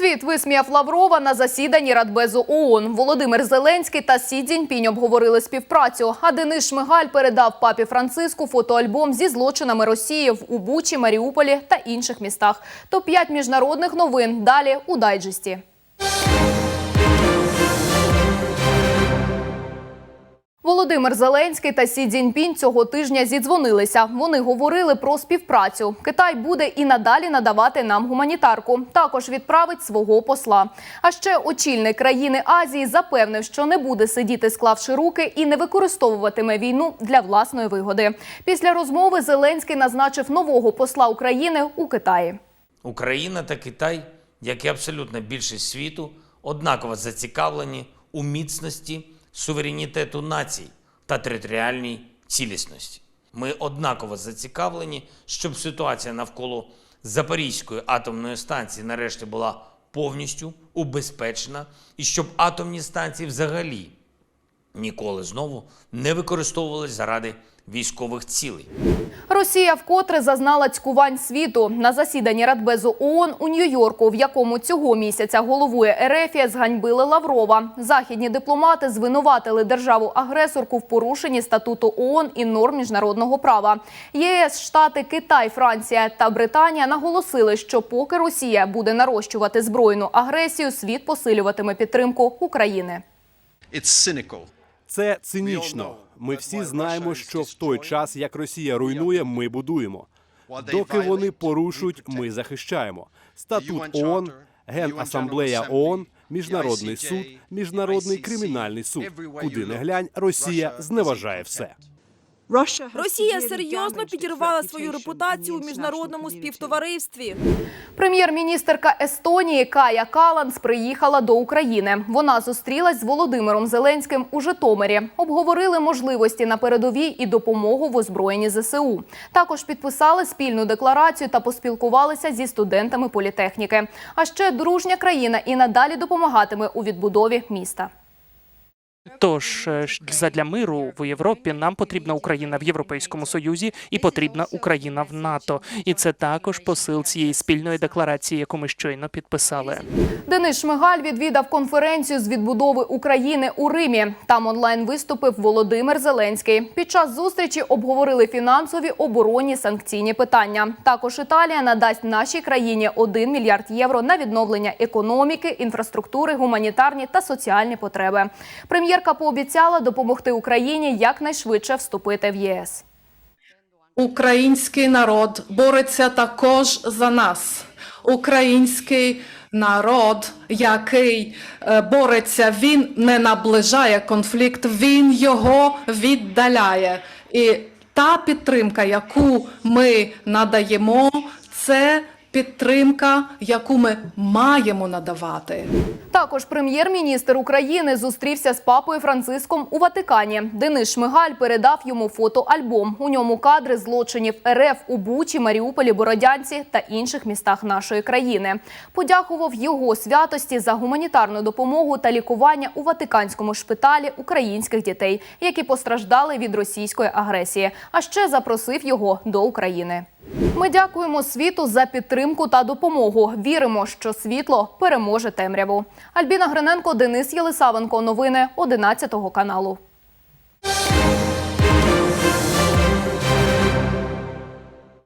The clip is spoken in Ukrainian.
Світ висміяв Лаврова на засіданні Радбезу ООН. Володимир Зеленський та Сі Цзіньпінь обговорили співпрацю. А Денис Шмигаль передав папі Франциску фотоальбом зі злочинами Росії в Убучі, Маріуполі та інших містах. Топ 5 міжнародних новин далі у дайджесті. Володимир Зеленський та Сі Цзіньпінь цього тижня зідзвонилися. Вони говорили про співпрацю. Китай буде і надалі надавати нам гуманітарку. Також відправить свого посла. А ще очільник країни Азії запевнив, що не буде сидіти, склавши руки, і не використовуватиме війну для власної вигоди. Після розмови Зеленський назначив нового посла України у Китаї. Україна та Китай, як і абсолютна більшість світу, однаково зацікавлені у міцності суверенітету націй та територіальній цілісності. Ми однаково зацікавлені, щоб ситуація навколо Запорізької атомної станції нарешті була повністю убезпечена і щоб атомні станції взагалі ніколи знову не використовувались заради військових цілей. Росія вкотре зазнала цькувань світу на засіданні Радбезу ООН у Нью-Йорку, в якому цього місяця головує Ерефія, зганьбили Лаврова. Західні дипломати звинуватили державу-агресорку в порушенні статуту ООН і норм міжнародного права. ЄС, Штати, Китай, Франція та Британія наголосили, що поки Росія буде нарощувати збройну агресію, світ посилюватиме підтримку України. It's cynical. Це цинічно. Ми всі знаємо, що в той час, як Росія руйнує, ми будуємо. Доки вони порушують, ми захищаємо. Статут ООН, Генасамблея ООН, Міжнародний суд, Міжнародний кримінальний суд. Куди не глянь, Росія зневажає все. Росія серйозно підірвала свою репутацію у міжнародному співтоваристві. Прем'єр-міністерка Естонії Кая Каланс приїхала до України. Вона зустрілась з Володимиром Зеленським у Житомирі. Обговорили можливості на передовій і допомогу в озброєнні ЗСУ. Також підписали спільну декларацію та поспілкувалися зі студентами політехніки. А ще дружня країна і надалі допомагатиме у відбудові міста. Тож е, задля миру в Європі нам потрібна Україна в Європейському Союзі і потрібна Україна в НАТО. І це також посил цієї спільної декларації, яку ми щойно підписали. Денис Шмигаль відвідав конференцію з відбудови України у Римі. Там онлайн виступив Володимир Зеленський. Під час зустрічі обговорили фінансові, оборонні, санкційні питання. Також Італія надасть нашій країні 1 мільярд євро на відновлення економіки, інфраструктури, гуманітарні та соціальні потреби. Прем'єрка пообіцяла допомогти Україні якнайшвидше вступити в ЄС. Український народ бореться також за нас. Український народ, який е, бореться, він не наближає конфлікт, він його віддаляє. І та підтримка, яку ми надаємо, це підтримка, яку ми маємо надавати. Також прем'єр-міністр України зустрівся з папою Франциском у Ватикані. Денис Шмигаль передав йому фотоальбом. У ньому кадри злочинів РФ у Бучі, Маріуполі, Бородянці та інших містах нашої країни. Подякував його святості за гуманітарну допомогу та лікування у Ватиканському шпиталі українських дітей, які постраждали від російської агресії. А ще запросив його до України. Ми дякуємо світу за підтримку та допомогу. Віримо, що світло переможе темряву. Альбіна Гриненко, Денис Єлисавенко. Новини 11 каналу.